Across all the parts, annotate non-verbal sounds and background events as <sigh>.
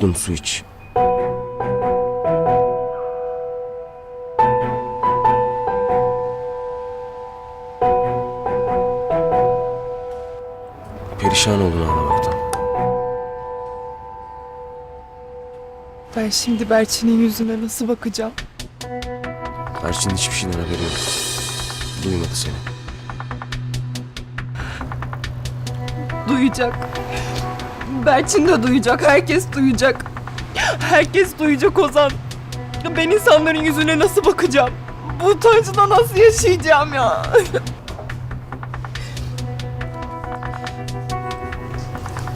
yudum su iç. Perişan oldun ağlamaktan. Ben şimdi Berçin'in yüzüne nasıl bakacağım? Berçin'in hiçbir şeyden haberi yok. Duymadı seni. Duyacak. Berçin de duyacak. Herkes duyacak. Herkes duyacak Ozan. Ben insanların yüzüne nasıl bakacağım? Bu utancla nasıl yaşayacağım ya? <laughs>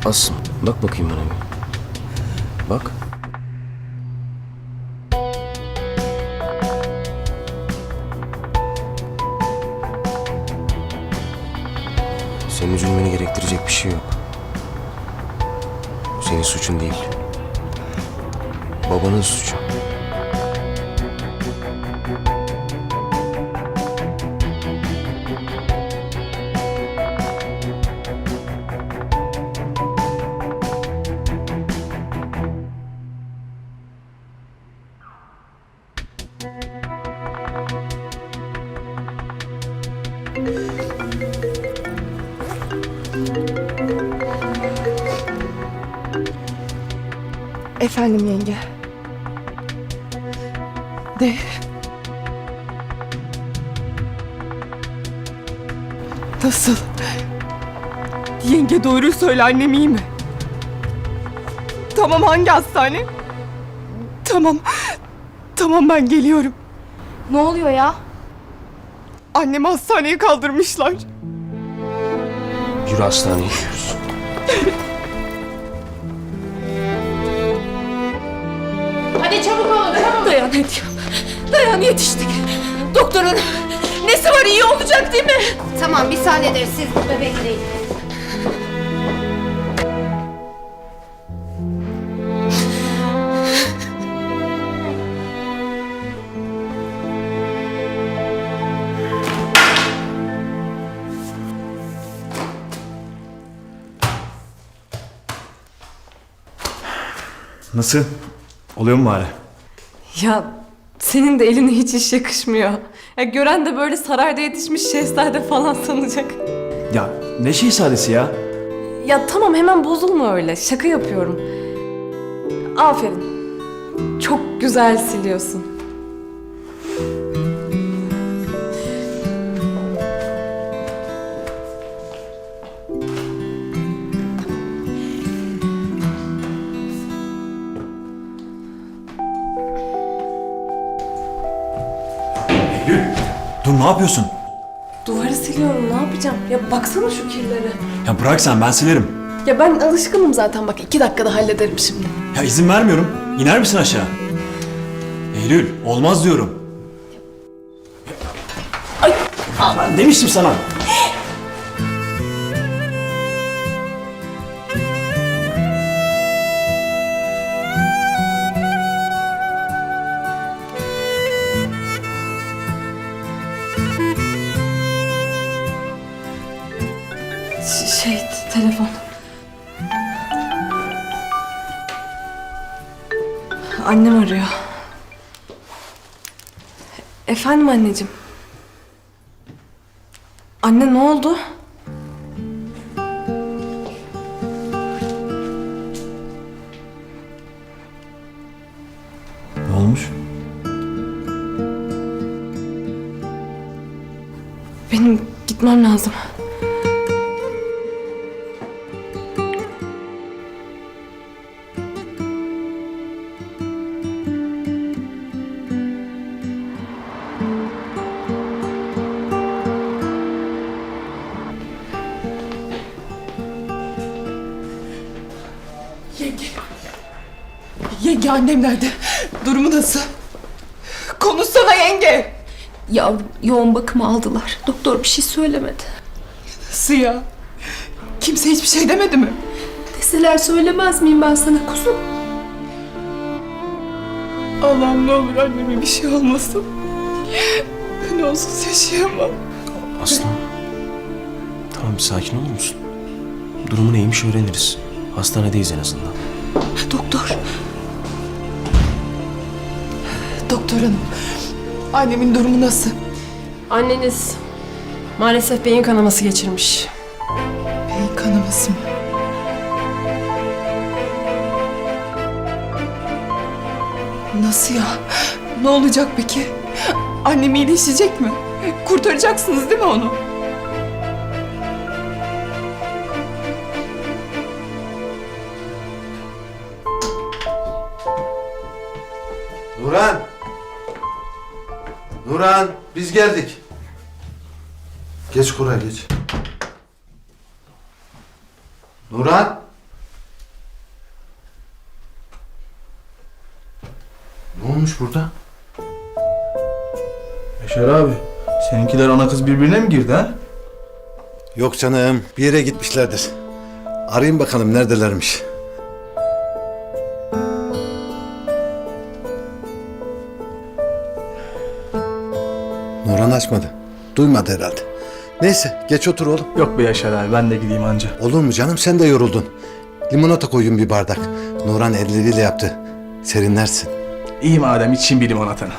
Asım bak bakayım bana bir. Bak. Senin üzülmeni gerektirecek bir şey yok. Senin suçun değil. Babanın suçu. Efendim yenge. De. Nasıl? Yenge doğruyu söyle annem iyi mi? Tamam hangi hastane? Tamam. Tamam ben geliyorum. Ne oluyor ya? Annemi hastaneye kaldırmışlar. Yürü hastaneye gidiyoruz. Hadi çabuk olun çabuk. Dayan hadi. Dayan yetiştik. Doktorun nesi var iyi olacak değil mi? Tamam biz hallederiz siz burada bekleyin. Nasıl? Oluyor mu bari? Ya senin de eline hiç iş yakışmıyor. Ya gören de böyle sarayda yetişmiş şehzade falan sanacak. Ya ne şehzadesi ya? Ya tamam hemen bozulma öyle. Şaka yapıyorum. Aferin. Çok güzel siliyorsun. Dur ne yapıyorsun? Duvarı siliyorum ne yapacağım? Ya baksana şu kirleri. Ya bırak sen ben silerim. Ya ben alışkınım zaten bak iki dakikada hallederim şimdi. Ya izin vermiyorum. İner misin aşağı? Eylül olmaz diyorum. Ay! Ben demiştim sana. Efendim anneciğim. Anne ne oldu? Ne olmuş? Benim gitmem lazım. Yenge annem nerede? Durumu nasıl? Konuşsana yenge. Yavrum yoğun bakıma aldılar. Doktor bir şey söylemedi. Nasıl ya? Kimse hiçbir şey demedi mi? Deseler söylemez miyim ben sana kuzum? Allah'ım ne olur anneme bir şey olmasın. Ben onsuz yaşayamam. Aslan. Tamam bir sakin olur musun? Durumu neymiş öğreniriz. Hastanedeyiz en azından. Doktor. Doktor hanım. Annemin durumu nasıl? Anneniz maalesef beyin kanaması geçirmiş. Beyin kanaması mı? Nasıl ya? Ne olacak peki? Annem iyileşecek mi? Kurtaracaksınız değil mi onu? Nuran! Nuran, biz geldik. Geç Koray geç. Nuran! Ne olmuş burada? Yaşar abi, seninkiler ana kız birbirine mi girdi ha? Yok canım, bir yere gitmişlerdir. Arayayım bakalım neredelermiş. Nuran açmadı. Duymadı herhalde. Neyse, geç otur oğlum. Yok be Yaşar abi, ben de gideyim anca. Olur mu canım sen de yoruldun. Limonata koyun bir bardak. Nuran elleriyle yaptı. Serinlersin. İyi madem içeyim bir limonatanı.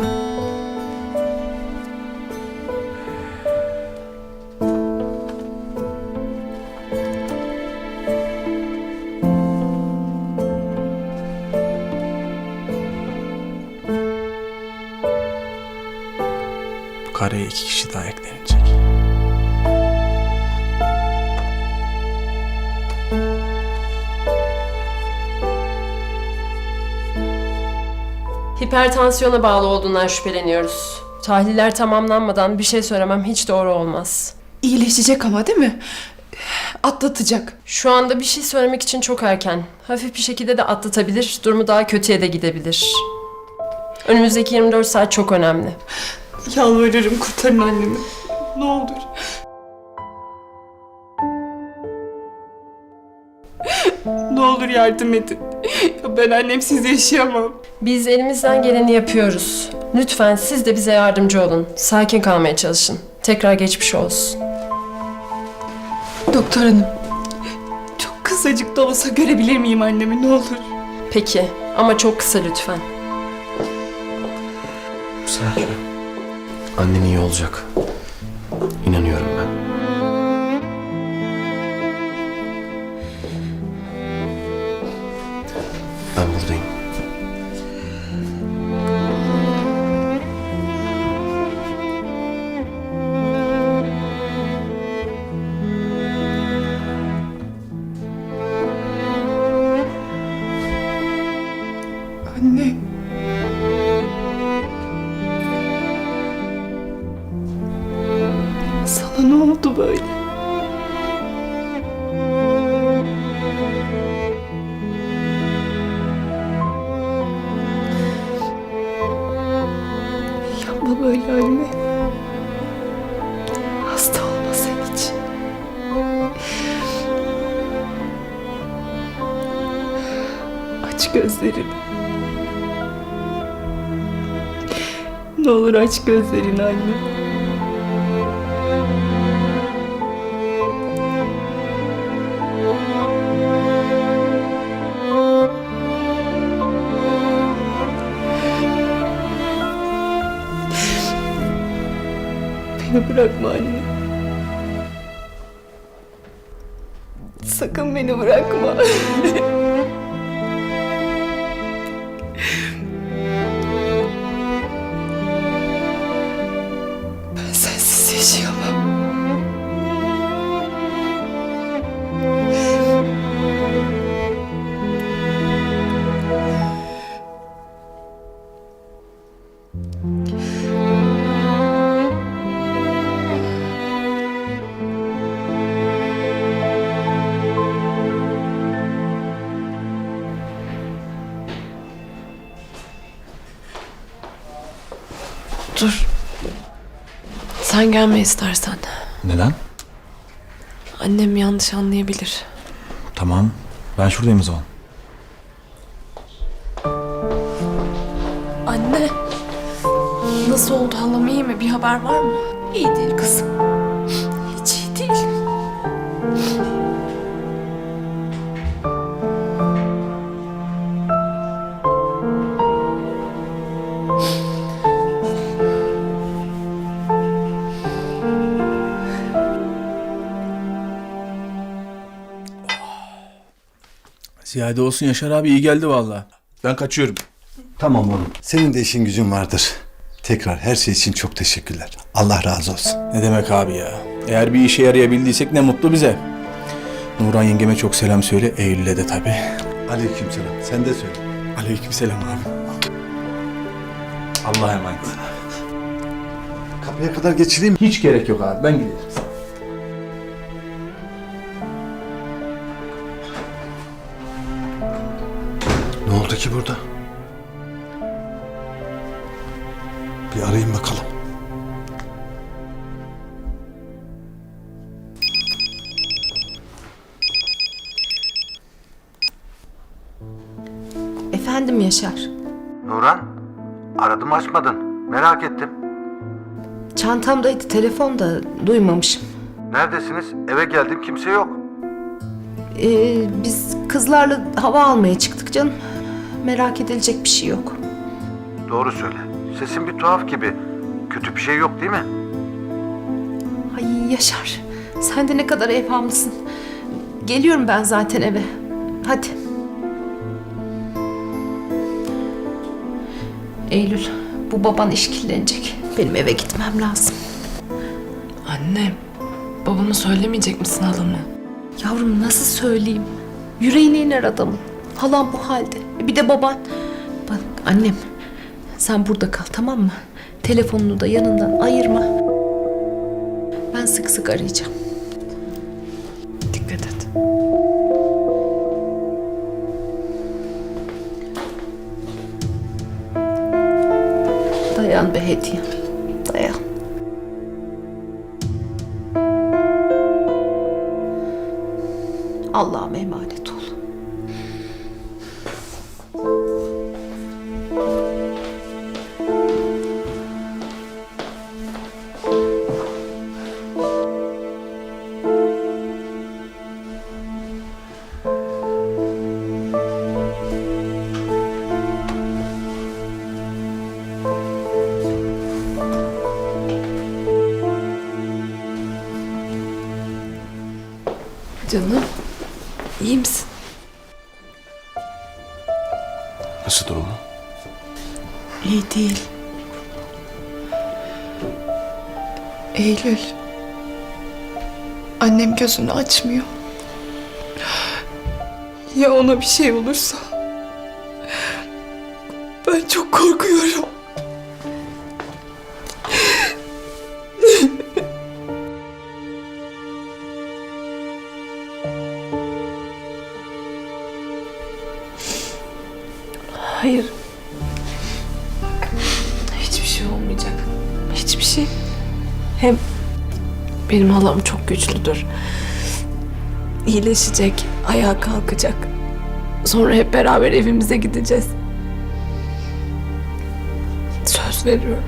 Hipertansiyona bağlı olduğundan şüpheleniyoruz. Tahliller tamamlanmadan bir şey söylemem hiç doğru olmaz. İyileşecek ama değil mi? Atlatacak. Şu anda bir şey söylemek için çok erken. Hafif bir şekilde de atlatabilir, durumu daha kötüye de gidebilir. Önümüzdeki 24 saat çok önemli. Yalvarırım kurtarın annemi. Ne olur. ne olur yardım edin. Ya ben annemsiz yaşayamam. Biz elimizden geleni yapıyoruz. Lütfen siz de bize yardımcı olun. Sakin kalmaya çalışın. Tekrar geçmiş olsun. Doktor hanım. Çok kısacık da olsa görebilir miyim annemi ne olur? Peki ama çok kısa lütfen. Sakin. Annen iyi olacak. İnanıyorum. Ben gözlerini. Ne olur aç gözlerini anne. Beni bırakma anne. Dur. Sen gelme istersen. Neden? Annem yanlış anlayabilir. Tamam. Ben şuradayım o zaman. Anne. Nasıl oldu halam iyi mi? Bir haber var mı? İyi değil kızım. Ziyade olsun Yaşar abi iyi geldi valla. Ben kaçıyorum. Tamam oğlum. Senin de işin gücün vardır. Tekrar her şey için çok teşekkürler. Allah razı olsun. Ne demek abi ya. Eğer bir işe yarayabildiysek ne mutlu bize. Nurhan yengeme çok selam söyle. Eylül'e de tabii. Aleykümselam. Sen de söyle. Aleykümselam abi. Allah'a emanet. Kapıya kadar geçireyim. Hiç gerek yok abi ben giderim. Oldu ki burada? Bir arayayım bakalım. Efendim Yaşar. Nurhan, aradım açmadın. Merak ettim. Çantamdaydı telefon da duymamışım. Neredesiniz? Eve geldim kimse yok. Ee, biz kızlarla hava almaya çıktık canım. Merak edilecek bir şey yok. Doğru söyle. Sesin bir tuhaf gibi. Kötü bir şey yok değil mi? Ay Yaşar, sen de ne kadar evhamlısın. Geliyorum ben zaten eve. Hadi. Eylül, bu baban işkillenecek. Benim eve gitmem lazım. Annem, babama söylemeyecek misin halamı? Yavrum nasıl söyleyeyim? Yüreğine iner adamın. Halam bu halde. Bir de baban. Bak annem, sen burada kal tamam mı? Telefonunu da yanından ayırma. Ben sık sık arayacağım. Dikkat et. Dayan be hediye. Dayan. Allah'ım emanet İyi değil. Eylül. Annem gözünü açmıyor. Ya ona bir şey olursa? Ben çok korkuyorum. Benim halam çok güçlüdür. İyileşecek, ayağa kalkacak. Sonra hep beraber evimize gideceğiz. Söz veriyorum.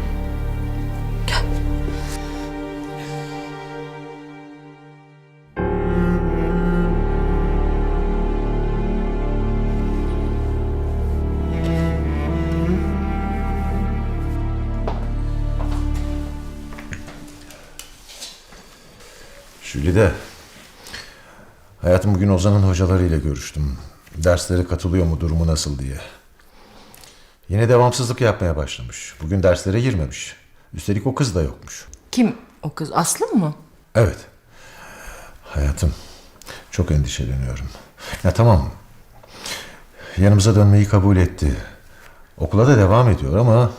Jülide. Hayatım bugün Ozan'ın hocalarıyla görüştüm. Derslere katılıyor mu, durumu nasıl diye. Yine devamsızlık yapmaya başlamış. Bugün derslere girmemiş. Üstelik o kız da yokmuş. Kim o kız? Aslı mı? Evet. Hayatım, çok endişeleniyorum. Ya tamam. Yanımıza dönmeyi kabul etti. Okula da devam ediyor ama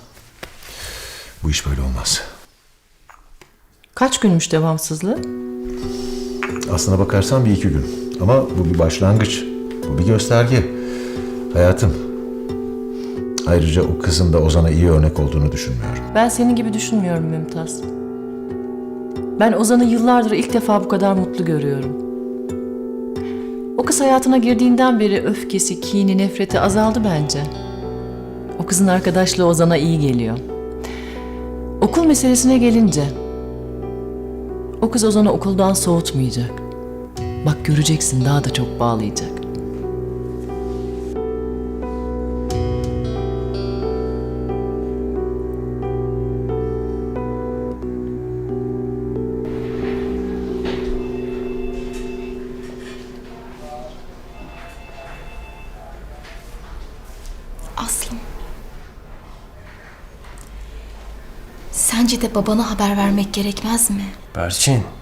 bu iş böyle olmaz. Kaç günmüş devamsızlığı? Aslına bakarsan bir iki gün. Ama bu bir başlangıç. Bu bir gösterge. Hayatım. Ayrıca o kızın da Ozan'a iyi örnek olduğunu düşünmüyorum. Ben senin gibi düşünmüyorum Mümtaz. Ben Ozan'ı yıllardır ilk defa bu kadar mutlu görüyorum. O kız hayatına girdiğinden beri öfkesi, kini, nefreti azaldı bence. O kızın arkadaşlığı Ozan'a iyi geliyor. Okul meselesine gelince... O kız Ozan'ı okuldan soğutmayacak. Bak göreceksin daha da çok bağlayacak. Aslım. Sence de babana haber vermek gerekmez mi? Berçin.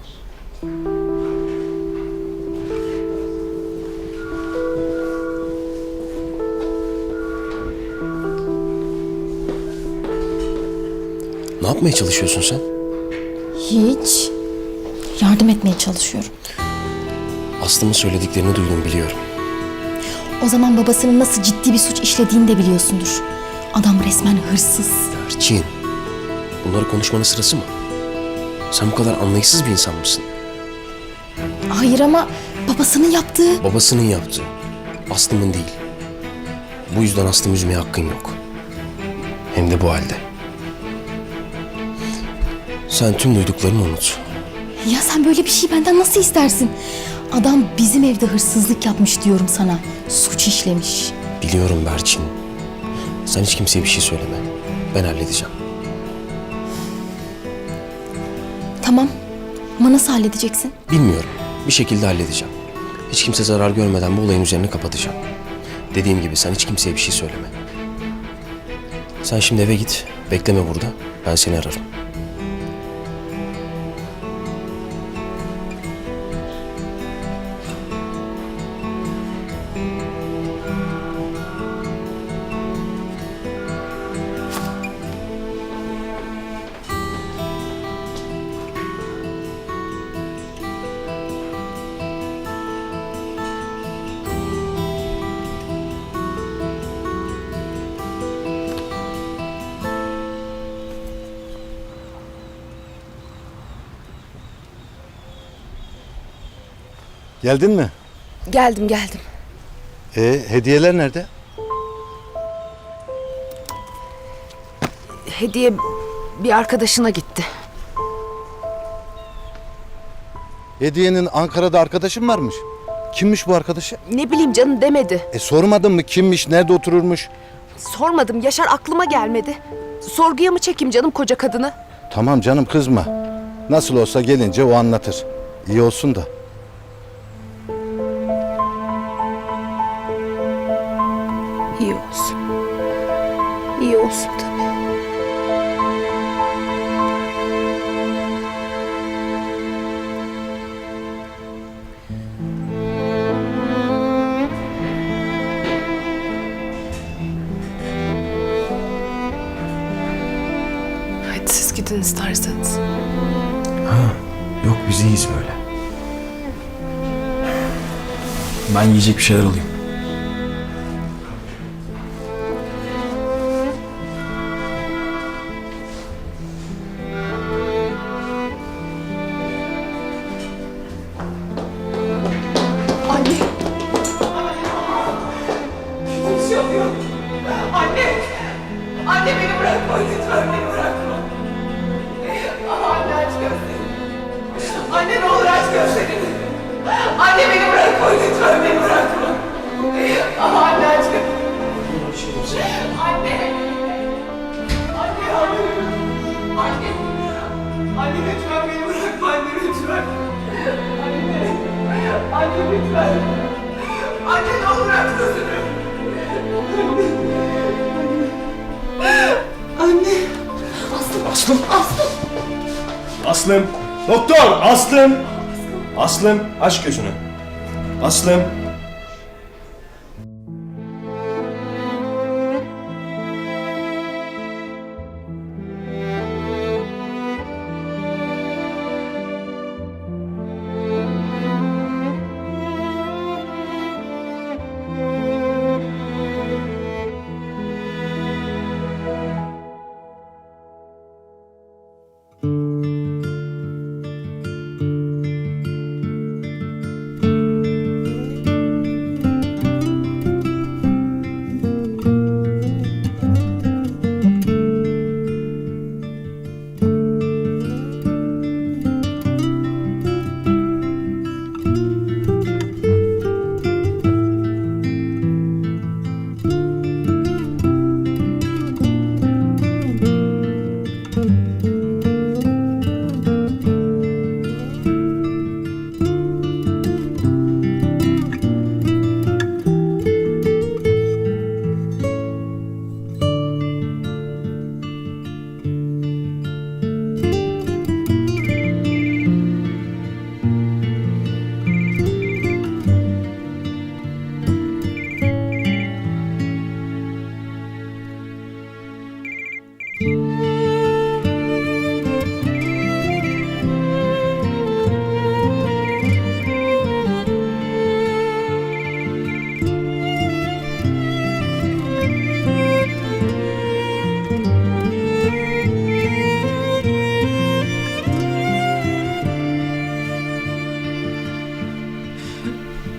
Ne yapmaya çalışıyorsun sen? Hiç. Yardım etmeye çalışıyorum. Aslımın söylediklerini duydum biliyorum. O zaman babasının nasıl ciddi bir suç işlediğini de biliyorsundur. Adam resmen hırsız. Berçin. Bunları konuşmanın sırası mı? Sen bu kadar anlayışsız bir insan mısın? Hayır ama babasının yaptığı... Babasının yaptığı. Aslımın değil. Bu yüzden Aslım'ı üzmeye hakkın yok. Hem de bu halde. Sen tüm duyduklarını unut. Ya sen böyle bir şey benden nasıl istersin? Adam bizim evde hırsızlık yapmış diyorum sana. Suç işlemiş. Biliyorum Berçin. Sen hiç kimseye bir şey söyleme. Ben halledeceğim. Tamam. Ama nasıl halledeceksin? Bilmiyorum. Bir şekilde halledeceğim. Hiç kimse zarar görmeden bu olayın üzerini kapatacağım. Dediğim gibi sen hiç kimseye bir şey söyleme. Sen şimdi eve git. Bekleme burada. Ben seni ararım. Geldin mi? Geldim geldim. E, hediyeler nerede? Hediye bir arkadaşına gitti. Hediyenin Ankara'da arkadaşın varmış. Kimmiş bu arkadaşı? Ne bileyim canım demedi. E sormadın mı kimmiş, nerede otururmuş? Sormadım Yaşar aklıma gelmedi. Sorguya mı çekeyim canım koca kadını? Tamam canım kızma. Nasıl olsa gelince o anlatır. İyi olsun da. Olsun tabii. Hadi siz gidin isterseniz. Yok biz iyiyiz böyle. Ben yiyecek bir şeyler alayım. Aç gözünü. Aslım.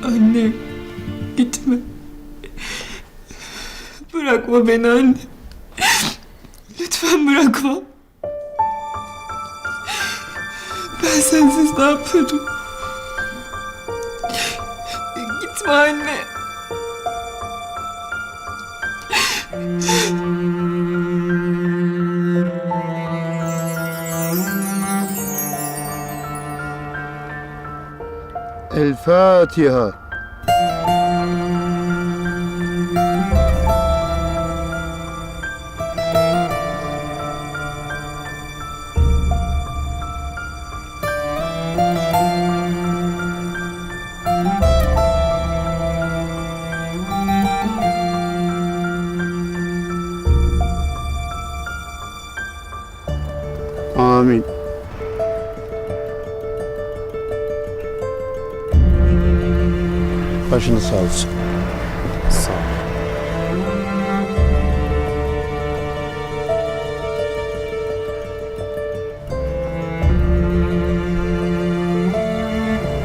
Anne, gitme. Bırakma beni anne. Lütfen bırakma. Ben sensiz ne yapıyordum? Gitme anne. الفاتحة Başınız sağ olsun. Sağ ol.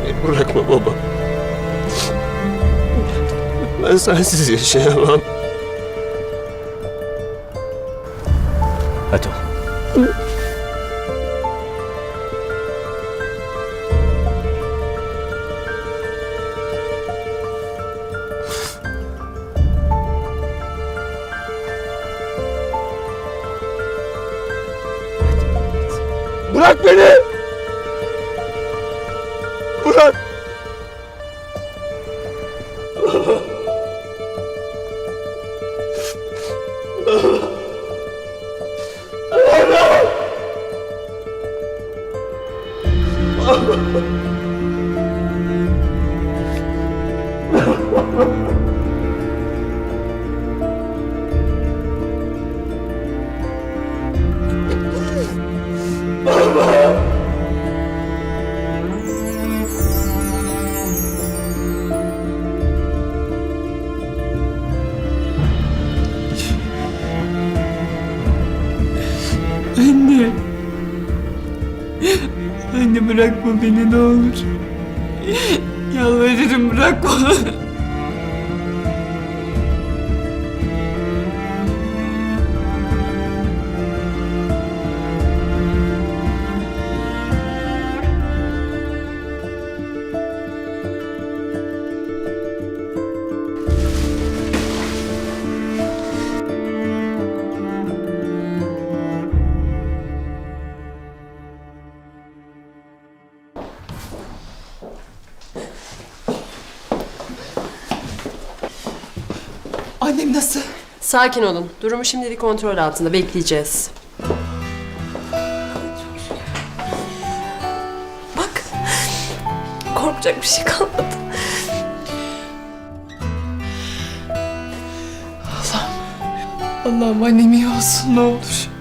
Beni bırakma baba. Ben sensiz yaşayamam. Bırak beni! Anne. Anne bırakma beni ne olur. Yalvarırım bırakma. Sakin olun. Durumu şimdilik kontrol altında. Bekleyeceğiz. Bak. Korkacak bir şey kalmadı. Allah'ım. Allah'ım annem iyi olsun ne olur.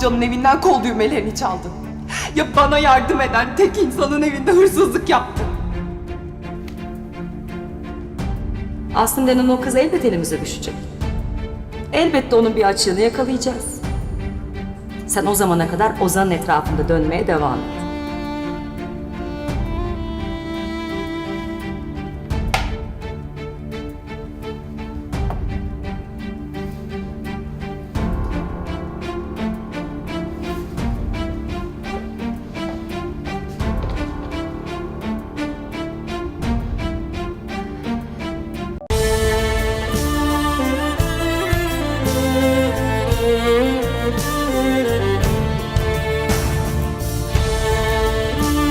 Hocamın evinden kol düğmelerini çaldı. Ya bana yardım eden tek insanın evinde hırsızlık yaptı. Aslım denen o kız elbet elimize düşecek. Elbette onun bir açığını yakalayacağız. Sen o zamana kadar Ozan'ın etrafında dönmeye devam et.